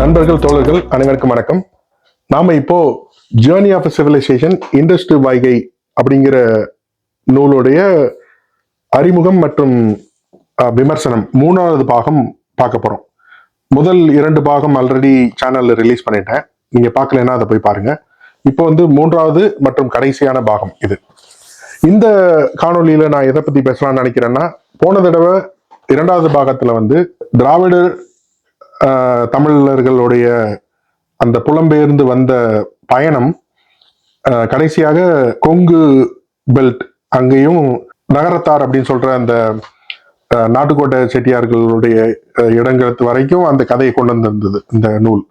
நண்பர்கள் தோழர்கள் அனைவருக்கும் வணக்கம். நாம இப்போ ஜேர்னி ஆஃப் சிவிலைசேஷன் இண்டஸ்ட்ரி வாய்கை அப்படிங்கிற நூலுடைய அறிமுகம் மற்றும் விமர்சனம் மூணாவது பாகம் பார்க்க போறோம். முதல் இரண்டு பாகம் ஆல்ரெடி சேனல்ல ரிலீஸ் பண்ணிட்டேன். நீங்க பார்க்கலன்னா அதை போய் பாருங்க. இப்போ வந்து மூன்றாவது மற்றும் கடைசியான பாகம் இது. இந்த காணொலியில நான் எதை பத்தி பேசலாம்னு நினைக்கிறேன்னா போன தடவை இரண்டாவது பாகத்துல வந்து திராவிடர் தமிழர்களுடைய அந்த புலம்பெயர்ந்து வந்த பயணம் கடைசியாக கொங்கு பெல்ட் அங்கேயும் நகரத்தார் அப்படின்னு சொல்ற அந்த நாட்டுக்கோட்டை செட்டியார்களுடைய இடங்களுக்கு வரைக்கும் அந்த கதையை கொண்டு வந்திருந்தது இந்த நூல்.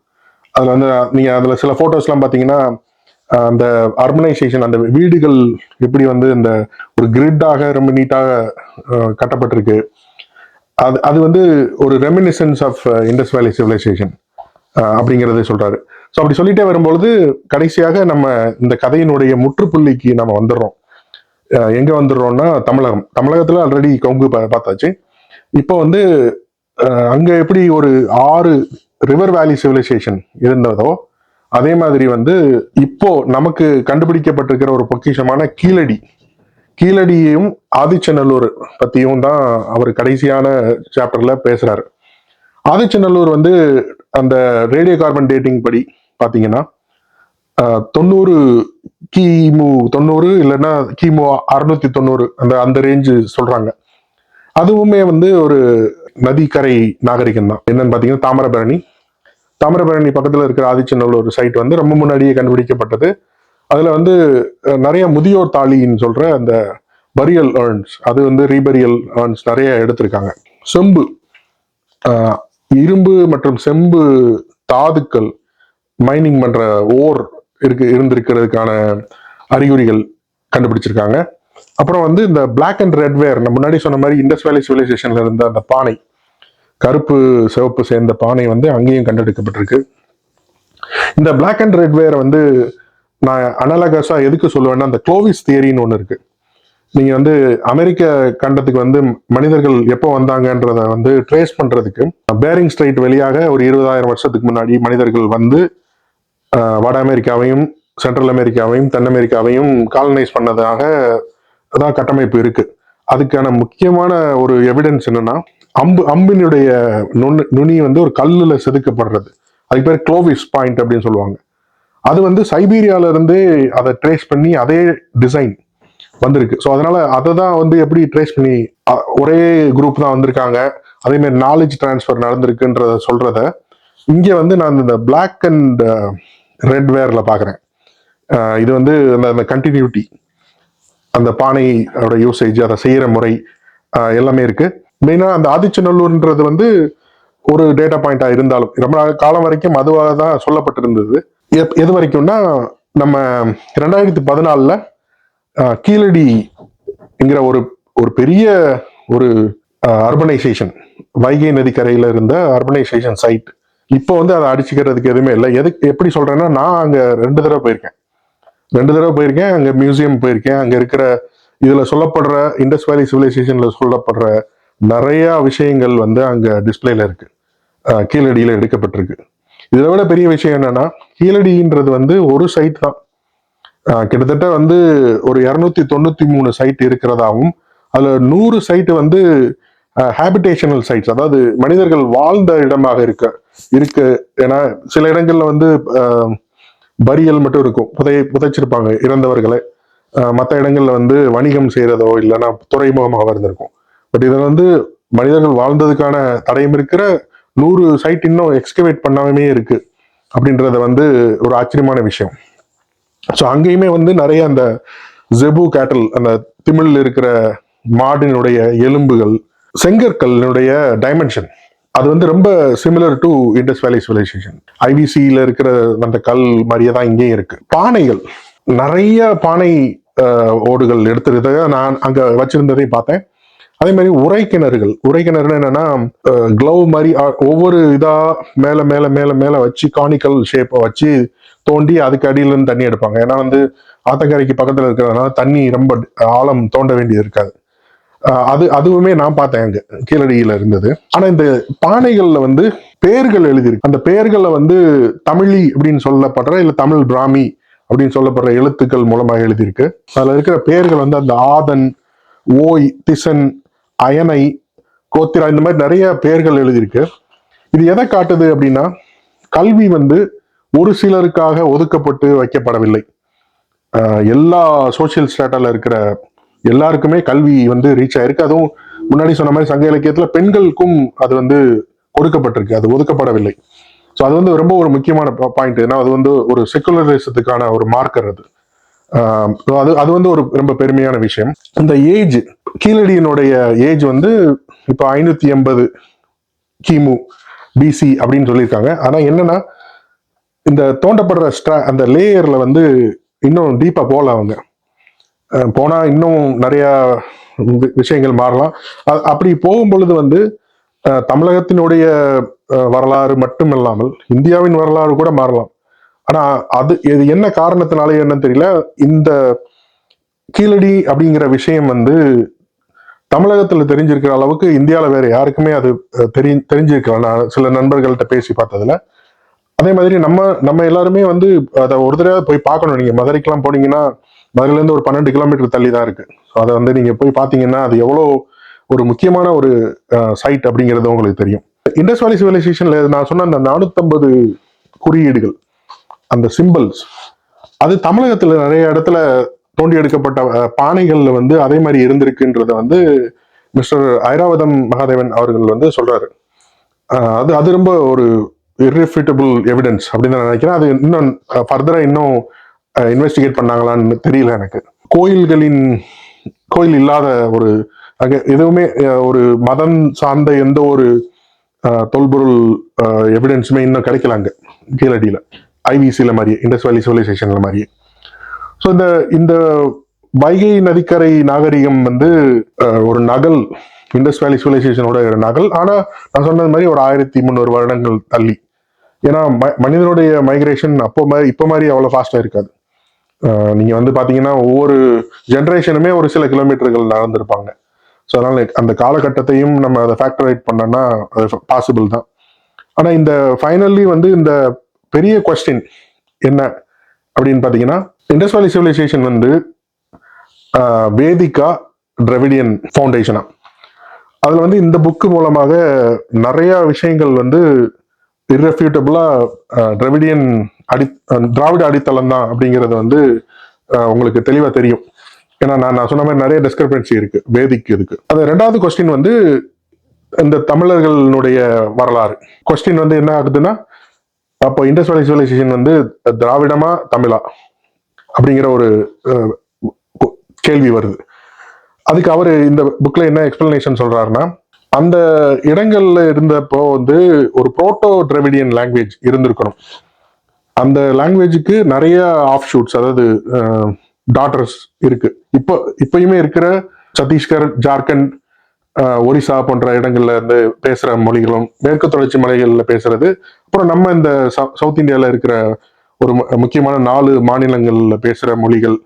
அதுல வந்து நீங்க அதுல சில ஃபோட்டோஸ்லாம் பாத்தீங்கன்னா அந்த அர்பனைசேஷன் அந்த வீடுகள் எப்படி வந்து இந்த ஒரு கிரிட்டாக ரொம்ப நீட்டாக கட்டப்பட்டிருக்கு. அது அது வந்து ஒரு reminiscence of Indus valley civilisation அப்படிங்கிறத சொல்றாரு. ஸோ அப்படி சொல்லிட்டே வரும்பொழுது கடைசியாக நம்ம இந்த கதையினுடைய முற்றுப்புள்ளிக்கு நம்ம வந்துடுறோம். எங்கே எங்க வந்துடுறோம்னா தமிழகம். தமிழகத்துல ஆல்ரெடி கொங்கு பார்த்தாச்சு. இப்போ வந்து அங்கே அங்க எப்படி ஒரு ஆறு ரிவர் வேலி சிவிலைசேஷன் இருந்ததோ அதே மாதிரி வந்து இப்போ நமக்கு கண்டுபிடிக்கப்பட்டிருக்கிற ஒரு பொக்கிஷமான கீழடி. கீழடியையும் ஆதிச்சநல்லூர் பத்தியும் தான் அவர் கடைசியான சாப்டர்ல பேசுறாரு. ஆதிச்சநல்லூர் வந்து அந்த ரேடியோ கார்பன் டேட்டிங் படி பாத்தீங்கன்னா தொண்ணூறு கிமு தொண்ணூறு இல்லைன்னா கிமு அறுநூத்தி தொண்ணூறு அந்த அந்த ரேஞ்சு சொல்றாங்க. அதுவுமே வந்து ஒரு நதிக்கரை நாகரிகம் தான் என்னன்னு பாத்தீங்கன்னா தாமிரபரணி தாமிரபரணி பக்கத்தில் இருக்கிற ஆதிச்சநல்லூர் சைட் வந்து ரொம்ப முன்னாடியே கண்டுபிடிக்கப்பட்டது. அதில் வந்து நிறைய முதியோர் தாலின்னு சொல்கிற அந்த பரியல் ஏர்ன்ஸ் அது வந்து ரீபரியல் ஏர்ன்ஸ் நிறைய எடுத்திருக்காங்க. செம்பு இரும்பு மற்றும் செம்பு தாதுக்கள் மைனிங் பண்ணுற ஓர் இருக்கு இருந்திருக்கிறதுக்கான அறிகுறிகள் கண்டுபிடிச்சிருக்காங்க. அப்புறம் வந்து இந்த பிளாக் அண்ட் ரெட் வேர் நம்ம முன்னாடி சொன்ன மாதிரி இண்டஸ் வேலி சிவிலைசேஷன்ல இருந்த அந்த பானை கருப்பு சிவப்பு சேர்ந்த பானை வந்து அங்கேயும் கண்டெடுக்கப்பட்டிருக்கு. இந்த பிளாக் அண்ட் ரெட் வேர் வந்து நான் அனலகஸா எதுக்கு சொல்லுவேன்னா அந்த க்ளோவிஸ் தியரின்னு ஒன்று இருக்கு. நீங்க வந்து அமெரிக்க கண்டத்துக்கு வந்து மனிதர்கள் எப்போ வந்தாங்கன்றத வந்து ட்ரேஸ் பண்றதுக்கு பேரிங் ஸ்ட்ரைட் வழியாக ஒரு இருபதாயிரம் வருஷத்துக்கு முன்னாடி மனிதர்கள் வந்து வட அமெரிக்காவையும் சென்ட்ரல் அமெரிக்காவையும் தென் அமெரிக்காவையும் காலனைஸ் பண்ணதாக தான் கட்டமைப்பு இருக்கு. அதுக்கான முக்கியமான ஒரு எவிடன்ஸ் என்னன்னா அம்பு அம்பினுடைய நுண் நுனி வந்து ஒரு கல்லில் செதுக்கப்படுறது. அதுக்கு பேர் க்ளோவிஸ் பாயிண்ட் அப்படின்னு சொல்லுவாங்க. அது வந்து சைபீரியால இருந்து அதை ட்ரேஸ் பண்ணி அதே டிசைன் வந்திருக்கு. ஸோ அதனால அதை தான் வந்து எப்படி ட்ரேஸ் பண்ணி ஒரே குரூப் தான் வந்திருக்காங்க. அதேமாரி நாலேஜ் டிரான்ஸ்ஃபர் நடந்திருக்குன்றத சொல்றத இங்கே வந்து நான் இந்த பிளாக் அண்ட் ரெட் வேர்ல பார்க்குறேன் இது வந்து அந்த அந்த கண்டினியூட்டி அந்த பானையோட யூசேஜ் அதை செய்கிற முறை எல்லாமே இருக்குது மெயினாக அந்த ஆதிச்சநல்லூர்ன்றது வந்து ஒரு டேட்டா பாயிண்டாக இருந்தாலும். ரொம்ப நாள் காலம் வரைக்கும் அதுவாக தான் சொல்லப்பட்டிருந்தது. எது வரைக்கும்னா நம்ம ரெண்டாயிரத்தி பதினாலில் கீழடிங்கிற ஒரு ஒரு பெரிய ஒரு அர்பனைசேஷன் வைகை நதிக்கரையில் இருந்த அர்பனைசேஷன் சைட் இப்போ வந்து அதை அடிச்சுக்கிறதுக்கு எதுவுமே இல்லை. எதுக்கு எப்படி சொல்கிறேன்னா நான் அங்கே ரெண்டு தடவை போயிருக்கேன். ரெண்டு தடவை போயிருக்கேன் அங்கே மியூசியம் போயிருக்கேன். அங்கே இருக்கிற இதில் சொல்லப்படுற இண்டஸ் வேலி சிவிலைசேஷனில் சொல்லப்படுற நிறையா விஷயங்கள் வந்து அங்கே டிஸ்பிளேல இருக்கு. கீழடியில் எடுக்கப்பட்டிருக்கு. இதை விட பெரிய விஷயம் என்னன்னா கீழடின்றது வந்து ஒரு சைட் தான். கிட்டத்தட்ட வந்து ஒரு இரநூத்தி தொண்ணூத்தி மூணு சைட் இருக்கிறதாகவும் அதுல நூறு சைட்டு வந்து ஹேபிடேஷனல் சைட்ஸ் அதாவது மனிதர்கள் வாழ்ந்த இடமாக இருக்க இருக்கு ஏன்னா சில இடங்கள்ல வந்து பரியல் மட்டும் இருக்கும். புதை புதைச்சிருப்பாங்க இறந்தவர்களை. மற்ற இடங்கள்ல வந்து வணிகம் செய்யறதோ இல்லைன்னா துறைமுகமாக இருந்திருக்கும். பட் இதில் வந்து மனிதர்கள் வாழ்ந்ததுக்கான தடையும் இருக்கிற நூறு சைட் இன்னும் எக்ஸ்கவேட் பண்ணாமே இருக்கு அப்படின்றத வந்து ஒரு ஆச்சரியமான விஷயம். ஸோ அங்கேயுமே வந்து நிறைய அந்த ஜெபு கேட்டல் அந்த திமிழில் இருக்கிற மாடினுடைய எலும்புகள் செங்கற்களினுடைய டைமென்ஷன் அது வந்து ரொம்ப similar to Indus valley civilisation ஐவிசியில் இருக்கிற அந்த கல் மாதிரியே தான் இங்கேயும் இருக்கு. பானைகள் நிறைய பானை ஓடுகள் எடுத்துருந்ததை நான் அங்கே வச்சிருந்ததையும் பார்த்தேன். அதே மாதிரி உரை கிணறுகள் உரை கிணறுனா என்னன்னா க்ளவ் மாதிரி ஒவ்வொரு இதா மேல மேல மேல மேல வச்சு கானிக்கல் ஷேப்பை வச்சு தோண்டி அதுக்கு அடியில இருந்து தண்ணி எடுப்பாங்க. ஏன்னா வந்து ஆத்தங்கரைக்கு பக்கத்துல இருக்கிறதுனால தண்ணி ரொம்ப ஆழம் தோண்ட வேண்டியது இருக்காது. அது அதுவுமே நான் பார்த்தேன் அங்க. கீழடியில இருந்தது. ஆனா இந்த பானைகள்ல வந்து பெயர்கள் எழுதியிருக்கு. அந்த பெயர்களை வந்து தமிழி அப்படின்னு சொல்லப்படுற இல்ல தமிழ் பிராமி அப்படின்னு சொல்லப்படுற எழுத்துக்கள் மூலமாக எழுதியிருக்கு. அதுல இருக்கிற பெயர்கள் வந்து அந்த ஆதன் ஓய் திசன் அயனை கோத்திரா இந்த மாதிரி நிறைய பெயர்கள் எழுதியிருக்கு. இது எதை காட்டுது அப்படின்னா கல்வி வந்து ஒரு சிலருக்காக ஒதுக்கப்பட்டு வைக்கப்படவில்லை. எல்லா சோஷியல் ஸ்டேட்டால இருக்கிற எல்லாருக்குமே கல்வி வந்து ரீச் ஆயிருக்கு. அதுவும் முன்னாடி சொன்ன மாதிரி சங்க இலக்கியத்துல பெண்களுக்கும் அது வந்து கொடுக்கப்பட்டிருக்கு அது ஒதுக்கப்படவில்லை. ஸோ அது வந்து ரொம்ப ஒரு முக்கியமான பாயிண்ட் ஏன்னா அது வந்து ஒரு செக்குலரிசத்துக்கான ஒரு மார்க்கர் அது. அது அது வந்து ஒரு ரொம்ப பெருமையான விஷயம். இந்த ஏஜ் கீழடியினுடைய ஏஜ் வந்து இப்போ ஐநூத்தி எண்பது கிமு பிசி அப்படின்னு சொல்லியிருக்காங்க. ஆனா என்னன்னா இந்த தோண்டப்படுற ஸ்ட்ரா அந்த லேயர்ல வந்து இன்னும் டீப்பா போகலாம் அவங்க. போனால் போனா இன்னும் நிறைய வி- விஷயங்கள் மாறலாம். அப்படி போகும் பொழுது வந்து தமிழகத்தினுடைய வரலாறு மட்டும் இல்லாமல் இந்தியாவின் வரலாறு கூட மாறலாம். ஆனா அது இது என்ன காரணத்தினாலே என்னன்னு தெரியல. இந்த கீழடி அப்படிங்கிற விஷயம் வந்து தமிழகத்தில் தெரிஞ்சிருக்கிற அளவுக்கு இந்தியாவில் வேற யாருக்குமே அது தெரி தெரிஞ்சிருக்கலாம் நான் சில நண்பர்கள்ட்ட பேசி பார்த்ததுல. அதே மாதிரி நம்ம நம்ம எல்லாருமே வந்து அதை ஒரு தடவை போய் பார்க்கணும். நீங்கள் மதுரைக்கெல்லாம் போனீங்கன்னா மதுரையிலேருந்து ஒரு பன்னெண்டு கிலோமீட்டர் தள்ளி தான் இருக்கு. ஸோ அதை வந்து நீங்க போய் பார்த்தீங்கன்னா அது எவ்வளோ ஒரு முக்கியமான ஒரு சைட் அப்படிங்கிறது உங்களுக்கு தெரியும். இண்டஸ் வேலி சிவிலைசேஷனில் நான் சொன்ன அந்த நானூத்தம்பது குறியீடுகள் அந்த சிம்பிள்ஸ் அது தமிழகத்துல நிறைய இடத்துல தோண்டி எடுக்கப்பட்ட பானைகள்ல வந்து அதே மாதிரி இருந்திருக்குன்றத வந்து மிஸ்டர் ஐராவதம் மகாதேவன் அவர்கள் வந்து சொல்றாரு. அது அது ரொம்ப ஒரு irrefutable எவிடன்ஸ் அப்படின்னு நான் நினைக்கிறேன். அது இன்னும் ஃபர்தராக இன்னும் இன்வெஸ்டிகேட் பண்ணாங்களான்னு தெரியல எனக்கு. கோயில்களின் கோயில் இல்லாத ஒரு அங்கே எதுவுமே ஒரு மதம் சார்ந்த எந்த ஒரு தொல்பொருள் எவிடன்ஸுமே இன்னும் கிடைக்கல கீழடியில். கீழடியில மாதிரியே மாதிரி இண்டஸ் வேலி சிவிலைசேஷனில் மாதிரியே ஸோ இந்த இந்த வைகை நதிக்கரை நாகரிகம் வந்து ஒரு நகல் இண்டஸ் வேலி சிவிலைசேஷனோட ஒரு நகல். ஆனால் நான் சொன்னது மாதிரி ஒரு ஆயிரத்தி முந்நூறு வருடங்கள் தள்ளி. ஏன்னா ம- மனிதனுடைய மைக்ரேஷன் அப்போ மாதிரி இப்போ மாதிரி அவ்வளோ ஃபாஸ்ட்டாக இருக்காது. நீங்கள் வந்து பார்த்தீங்கன்னா ஒவ்வொரு ஜென்ரேஷனுமே ஒரு சில கிலோமீட்டர்கள் நடந்திருப்பாங்க. ஸோ அதனால் அந்த காலகட்டத்தையும் நம்ம அதை ஃபேக்டரைட் பண்ணோம்னா அது பாசிபிள் தான். ஆனால் இந்த ஃபைனலி வந்து இந்த பெரிய கொஸ்டின் என்ன? அப்படின்னு பார்த்தீங்கன்னா இண்டஸ் வேலி சிவிலைசேஷன் வந்து வேதிகா டிரவிடியன் ஃபவுண்டேஷனா அதில் வந்து இந்த புக்கு மூலமாக நிறைய விஷயங்கள் வந்து இர்ரெஃப்யூட்டபுளா டிரவிடியன் அடி திராவிட அடித்தளம் தான் அப்படிங்கிறது வந்து உங்களுக்கு தெளிவாக தெரியும். ஏன்னா நான் நான் சொன்ன மாதிரி நிறைய டிஸ்கிரிபன்சி இருக்கு வேதிக்கு இருக்கு அது ரெண்டாவது கொஸ்டின் வந்து இந்த தமிழர்களுடைய வரலாறு. கொஸ்டின் வந்து என்ன ஆகுதுன்னா அப்போ இண்டஸ் வேலி சிவிலைசேஷன் வந்து திராவிடமா தமிழா? அப்படிங்கிற ஒரு கேள்வி வருது. அதுக்கு அவர் இந்த புக்கில் என்ன எக்ஸ்பிளனேஷன் சொல்கிறாருன்னா அந்த இடங்கள்ல இருந்தப்போ வந்து ஒரு புரோட்டோ டிரவிடியன் லாங்குவேஜ் இருந்திருக்கணும். அந்த லாங்குவேஜுக்கு நிறைய ஆஃப் ஷூட்ஸ் அதாவது டாட்டர்ஸ் இருக்கு. இப்போ இப்பயுமே இருக்கிற சத்தீஸ்கர் ஜார்க்கண்ட் ஒரிசா போன்ற இடங்கள்ல இருந்து பேசுற மொழிகளும் மேற்கு தொடர்ச்சி மலைகளில் பேசுறது. அப்புறம் நம்ம இந்த சவுத் இந்தியாவில் இருக்கிற ஒரு முக்கியமான நாலு மாநிலங்கள்ல பேசுற மொழிகள்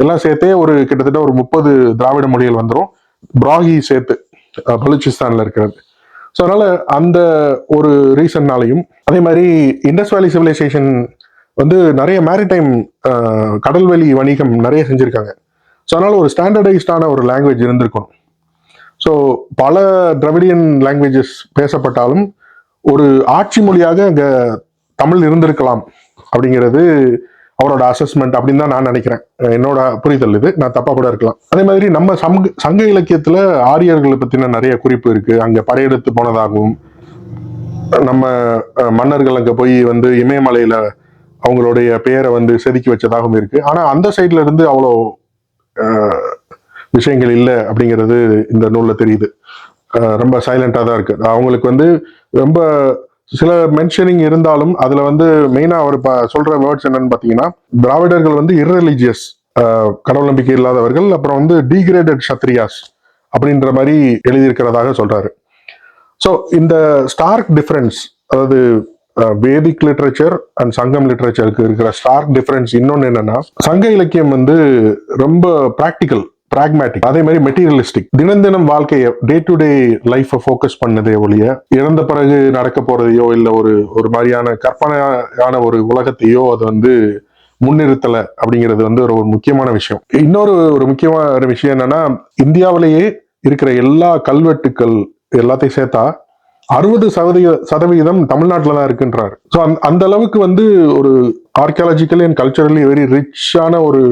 எல்லாம் சேர்த்தே ஒரு கிட்டத்தட்ட ஒரு முப்பது திராவிட மொழிகள் வந்துடும் பிராகி சேர்த்து அஹ், இருக்கிறது. ஸோ அதனால அந்த ஒரு ரீசன்னாலையும் அதே மாதிரி இண்டஸ் வேலி சிவிலைசேஷன் வந்து நிறைய மேரிடைம் கடல்வெளி வணிகம் நிறைய செஞ்சிருக்காங்க. ஸோ அதனால ஒரு ஸ்டாண்டர்டைஸ்டான ஒரு லாங்குவேஜ் இருந்திருக்கணும். ஸோ பல திராவிடியன் லாங்குவேஜஸ் பேசப்பட்டாலும் ஒரு ஆட்சி மொழியாக அங்கே தமிழ் இருந்திருக்கலாம் அப்படிங்கிறது அவரோட அசஸ்மெண்ட் அப்படின்னு தான் நான் நினைக்கிறேன். என்னோட புரிதல் இது. நான் தப்பாக கூட இருக்கலாம். அதே மாதிரி நம்ம சங்க சங்க இலக்கியத்தில் ஆரியர்களை பற்றின நிறைய குறிப்பு இருக்குது அங்கே படையெடுத்து போனதாகவும் நம்ம மன்னர்கள் அங்கே போய் வந்து இமயமலையில் அவங்களுடைய பெயரை வந்து செதுக்கி வச்சதாகவும் இருக்குது ஆனால் அந்த சைட்ல இருந்து அவ்வளோ விஷயங்கள் இல்லை அப்படிங்கிறது இந்த நூலில் தெரியுது. ரொம்ப சைலண்டாக தான் இருக்குது அவங்களுக்கு வந்து ரொம்ப சில மென்ஷனிங் இருந்தாலும் அதில் வந்து மெயினாக அவர் இப்ப சொல்கிற வேர்ட்ஸ் என்னன்னு பார்த்தீங்கன்னா திராவிடர்கள் வந்து இர்ரெலிஜியஸ் கடவுள் நம்பிக்கை இல்லாதவர்கள் அப்புறம் வந்து டீக்ரேடட் சத்ரியாஸ் அப்படின்ற மாதிரி எழுதியிருக்கிறதாக சொல்கிறாரு ஸோ இந்த ஸ்டார்க் டிஃப்ரென்ஸ் அதாவது வேதிக் லிட்ரேச்சர் அண்ட் சங்கம் லிட்ரேச்சருக்கு இருக்கிற ஸ்டார்க் டிஃப்ரென்ஸ் இன்னொன்று என்னன்னா சங்க இலக்கியம் வந்து ரொம்ப ப்ராக்டிக்கல் பிராக்மேட்டிக் அதே மாதிரி மெட்டீரியலிஸ்டிக் தினம் தினம் வாழ்க்கையை டே டு டே லைஃபை ஃபோக்கஸ் பண்ணதே ஒழிய இறந்த பிறகு நடக்க போறதையோ இல்ல ஒரு ஒரு மாதிரியான கற்பனையான ஒரு உலகத்தையோ அது வந்து முன்னிறுத்தல அப்படிங்கிறது வந்து ஒரு ஒரு முக்கியமான விஷயம். இன்னொரு ஒரு முக்கியமான விஷயம் என்னன்னா இந்தியாவிலேயே இருக்கிற எல்லா கல்வெட்டுக்கள் எல்லாத்தையும் சேர்த்தா அறுபது சதவீத சதவீதம் தமிழ்நாட்டில் தான் இருக்குன்றாரு. ஸோ அந் அந்த அளவுக்கு வந்து ஒரு ஆர்கியாலஜிக்கலி அண்ட் கல்ச்சரலி வெரி ரிச்சான ஒரு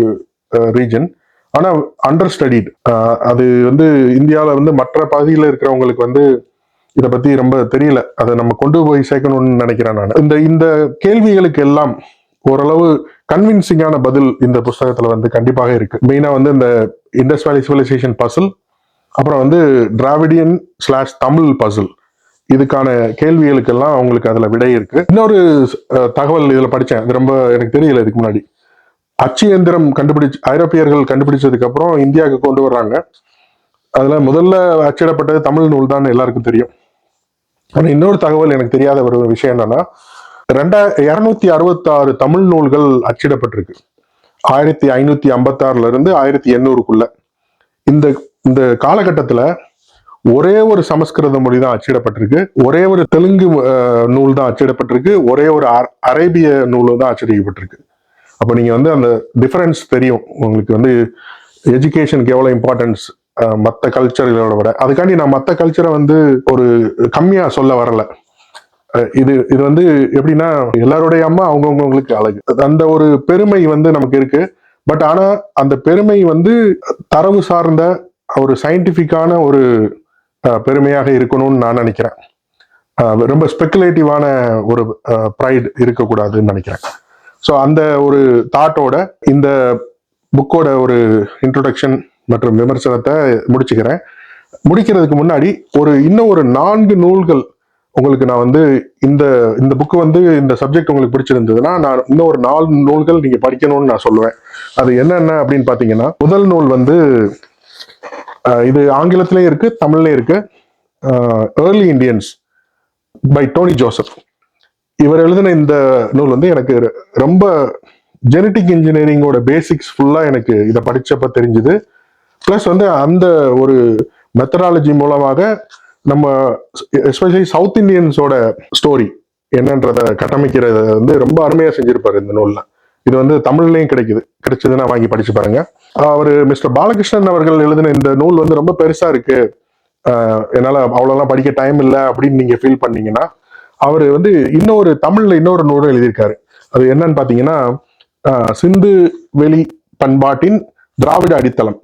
ரீஜன் ஆனால் அண்டர் ஸ்டடிட் அது வந்து இந்தியாவில் வந்து மற்ற பகுதியில் இருக்கிறவங்களுக்கு வந்து இதை பற்றி ரொம்ப தெரியல. அதை நம்ம கொண்டு போய் சேர்க்கணும்னு நினைக்கிறேன் நான். இந்த இந்த கேள்விகளுக்கு எல்லாம் ஓரளவு கன்வின்சிங்கான பதில் இந்த புஸ்தகத்தில் வந்து கண்டிப்பாக இருக்கு. மெயினாக வந்து இந்த இண்டஸ் வேலி சிவிலைசேஷன் பசில் அப்புறம் வந்து டிராவிடியன் ஸ்லாஷ் தமிழ் பசில் இதுக்கான கேள்விகளுக்கெல்லாம் அவங்களுக்கு அதில் விடை இருக்கு. இன்னொரு தகவல் இதில் படித்தேன் அது ரொம்ப எனக்கு தெரியல இதுக்கு முன்னாடி. அச்சு எந்திரம் கண்டுபிடிச்சு ஐரோப்பியர்கள் கண்டுபிடிச்சதுக்கு அப்புறம் இந்தியாவுக்கு கொண்டு வர்றாங்க. அதில் முதல்ல அச்சிடப்பட்டது தமிழ் நூல் தான் எல்லாருக்கும் தெரியும். ஆனால் இன்னொரு தகவல் எனக்கு தெரியாத ஒரு விஷயம் என்னன்னா ரெண்டா இரநூத்தி அறுபத்தாறு தமிழ் நூல்கள் அச்சிடப்பட்டிருக்கு. ஆயிரத்தி ஐநூத்தி ஐம்பத்தாறுல இருந்து ஆயிரத்தி எண்ணூறுக்குள்ள. இந்த இந்த காலகட்டத்தில் ஒரே ஒரு சமஸ்கிருத மொழி தான் அச்சிடப்பட்டிருக்கு. ஒரே ஒரு தெலுங்கு நூல் தான் அச்சிடப்பட்டிருக்கு. ஒரே ஒரு அரேபிய நூல் தான் அச்சடிக்கப்பட்டிருக்கு அப்போ நீங்கள் வந்து அந்த டிஃப்ரென்ஸ் தெரியும். உங்களுக்கு வந்து எஜுகேஷனுக்கு எவ்வளோ இம்பார்ட்டன்ஸ் மற்ற கல்ச்சர்களோட விட. அதுக்காண்டி நான் மற்ற கல்ச்சரை வந்து ஒரு கம்மியாக சொல்ல வரலை. இது இது வந்து எப்படின்னா எல்லாருடைய அம்மா அவங்கவுங்களுக்கு அழகு. அந்த ஒரு பெருமை வந்து நமக்கு இருக்கு. பட் ஆனால் அந்த பெருமை வந்து தரவு சார்ந்த ஒரு சயின்டிஃபிக்கான ஒரு பெருமையாக இருக்கணும்னு நான் நினைக்கிறேன். ரொம்ப ஸ்பெக்குலேட்டிவான ஒரு ப்ரைட் இருக்கக்கூடாதுன்னு நினைக்கிறேன். ஸோ அந்த ஒரு தாட்டோட இந்த புக்கோட ஒரு இன்ட்ரொடக்ஷன் மற்றும் விமர்சனத்தை முடிச்சுக்கிறேன். முடிக்கிறதுக்கு முன்னாடி ஒரு இன்னும் ஒரு நான்கு நூல்கள் உங்களுக்கு நான் வந்து இந்த இந்த புக்கு வந்து இந்த சப்ஜெக்ட் உங்களுக்கு பிடிச்சிருந்ததுன்னா நான் இன்னும் ஒரு நாலு நூல்கள் நீங்க படிக்கணும்னு நான் சொல்லுவேன். அது என்னென்ன அப்படின்னு பாத்தீங்கன்னா முதல் நூல் வந்து இது ஆங்கிலத்திலயும் இருக்கு தமிழ்லயும் இருக்கு. Early Indians by Tony Joseph இவர் எழுதின இந்த நூல் வந்து எனக்கு ரொம்ப ஜெனட்டிக் இன்ஜினியரிங்கோட பேசிக்ஸ் ஃபுல்லாக எனக்கு இதை படித்தப்ப தெரிஞ்சுது. ப்ளஸ் வந்து அந்த ஒரு மெத்தடாலஜி மூலமாக நம்ம எஸ்பெஷலி சவுத் இந்தியன்ஸோட ஸ்டோரி என்னன்றத கட்டமைக்கிறத வந்து ரொம்ப அருமையாக செஞ்சிருப்பாரு இந்த நூலில். இது வந்து தமிழ்லையும் கிடைக்குது. கிடைச்சதுன்னா வாங்கி படிச்சு பாருங்க. அவர் மிஸ்டர் பாலகிருஷ்ணன் அவர்கள் எழுதின இந்த நூல் வந்து ரொம்ப பெருசா இருக்கு. என்னால் அவ்வளோலாம் படிக்க டைம் இல்லை அப்படின்னு நீங்கள் ஃபீல் பண்ணீங்கன்னா அவர் வந்து இன்னொரு தமிழ்ல இன்னொரு நூலும் எழுதியிருக்காரு. அது என்னன்னு பாத்தீங்கன்னா சிந்து வெளி பண்பாட்டின் திராவிட அடித்தளம்.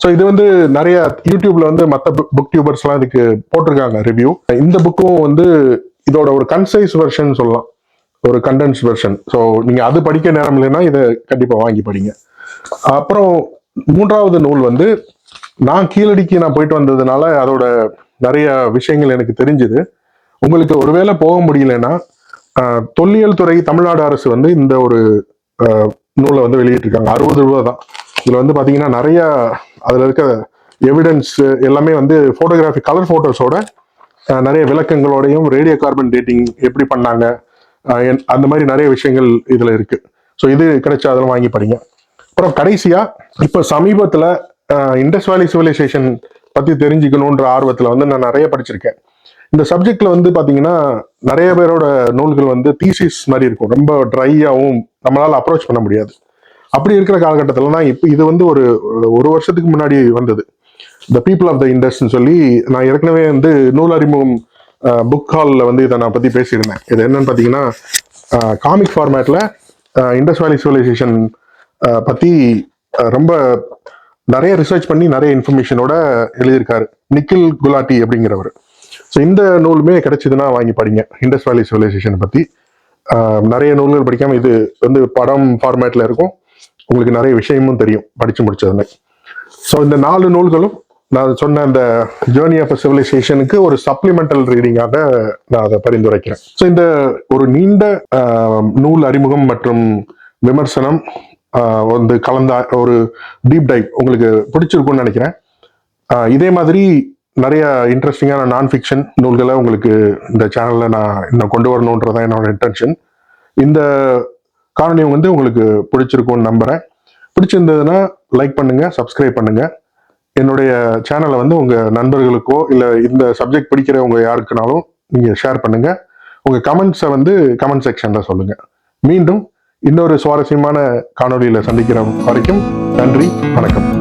ஸோ இது வந்து நிறைய யூடியூப்ல வந்து மற்ற புக் டியூபர்ஸ்லாம் இதுக்கு போட்டிருக்காங்க ரிவ்யூ இந்த புக்கும் வந்து இதோட ஒரு கன்சைஸ் வெர்ஷன் சொல்லலாம். ஒரு கண்டென்ஸ் வெர்ஷன் ஸோ நீங்கள் அது படிக்க நேரம் இல்லைன்னா இதை கண்டிப்பாக வாங்கி படிங்க. அப்புறம் மூன்றாவது நூல் வந்து நான் கீழடிக்கு நான் போயிட்டு வந்ததுனால அதோட நிறைய விஷயங்கள் எனக்கு தெரிஞ்சுது. உங்களுக்கு ஒருவேளை போக முடியலன்னா தொல்லியல் துறை தமிழ்நாடு அரசு வந்து இந்த ஒரு நூலை வந்து வெளியிட்டிருக்காங்க. அறுபது ரூபா தான். இதில் வந்து பார்த்தீங்கன்னா நிறைய அதில் இருக்க எவிடன்ஸ் எல்லாமே வந்து ஃபோட்டோகிராஃபி கலர் ஃபோட்டோஸோட நிறைய விளக்கங்களோடையும் ரேடியோ கார்பன் டேட்டிங் எப்படி பண்ணாங்க என்- அந்த மாதிரி நிறைய விஷயங்கள் இதில் இருக்குது ஸோ இது கிடைச்சா அதெல்லாம் வாங்கி படிங்க. அப்புறம் கடைசியாக இப்போ சமீபத்தில் இண்டஸ் வேலி சிவிலைசேஷன் பற்றி தெரிஞ்சுக்கணுன்ற ஆர்வத்தில் வந்து நான் நிறைய படிச்சிருக்கேன். இந்த சப்ஜெக்ட்ல வந்து பாத்தீங்கன்னா நிறைய பேரோட நூல்கள் வந்து தீசிஸ் மாதிரி இருக்கும். ரொம்ப ட்ரையாகவும் நம்மளால அப்ரோச் பண்ண முடியாது. அப்படி இருக்கிற காலகட்டத்தில் தான் இப்போ இது வந்து ஒரு ஒரு வருஷத்துக்கு முன்னாடி வந்தது. த பீப்புள் ஆஃப் த இண்டஸ்ட்னு சொல்லி நான் ஏற்கனவே வந்து நூல் அறிமுகம் புக் ஹாலில் வந்து இதை நான் பற்றி பேசியிருந்தேன். இது என்னன்னு பார்த்தீங்கன்னா காமிக் ஃபார்மேட்டில் இண்டஸ் வேலி சிவிலைசேஷன் பற்றி ரொம்ப நிறைய ரிசர்ச் பண்ணி நிறைய இன்ஃபர்மேஷனோட எழுதியிருக்காரு. நிக்கில் குலாட்டி அப்படிங்கிறவர். ஸோ இந்த நூலுமே கிடைச்சதுன்னா வாங்கி படிங்க. இண்டஸ் வேலி சிவிலைசேஷன் பற்றி நிறைய நூல்கள் படிக்காமல் இது வந்து படம் ஃபார்மேட்டில் இருக்கும். உங்களுக்கு நிறைய விஷயமும் தெரியும் படித்து முடித்ததுன்னு ஸோ இந்த நாலு நூல்களும் நான் சொன்ன அந்த ஜேர்னி ஆஃப் சிவிலைசேஷனுக்கு ஒரு சப்ளிமெண்டல் ரீடிங்காக நான் அதை பரிந்துரைக்கிறேன். ஸோ இந்த ஒரு நீண்ட நூல் அறிமுகம் மற்றும் விமர்சனம் வந்து கலந்த ஒரு டீப் டைவ் உங்களுக்கு பிடிச்சிருக்கும்னு நினைக்கிறேன். இதே மாதிரி நிறைய இன்ட்ரெஸ்டிங்கான நான் ஃபிக்ஷன் நூல்களை உங்களுக்கு இந்த சேனலில் நான் இன்னும் கொண்டு வரணுன்றதான் என்னோட இன்டென்ஷன் இந்த காணொலி வந்து உங்களுக்கு பிடிச்சிருக்கும்னு நம்புகிறேன் பிடிச்சிருந்ததுன்னா லைக் பண்ணுங்கள் சப்ஸ்கிரைப் பண்ணுங்கள் என்னுடைய சேனலை வந்து உங்கள் நண்பர்களுக்கோ இல்லை இந்த சப்ஜெக்ட் பிடிக்கிறவங்க யாருக்குனாலும் நீங்கள் ஷேர் பண்ணுங்கள் உங்கள் கமெண்ட்ஸை வந்து கமெண்ட் செக்ஷனில் சொல்லுங்கள் மீண்டும் இன்னொரு சுவாரஸ்யமான காணொலியில் சந்திக்கிற வரைக்கும் நன்றி வணக்கம்.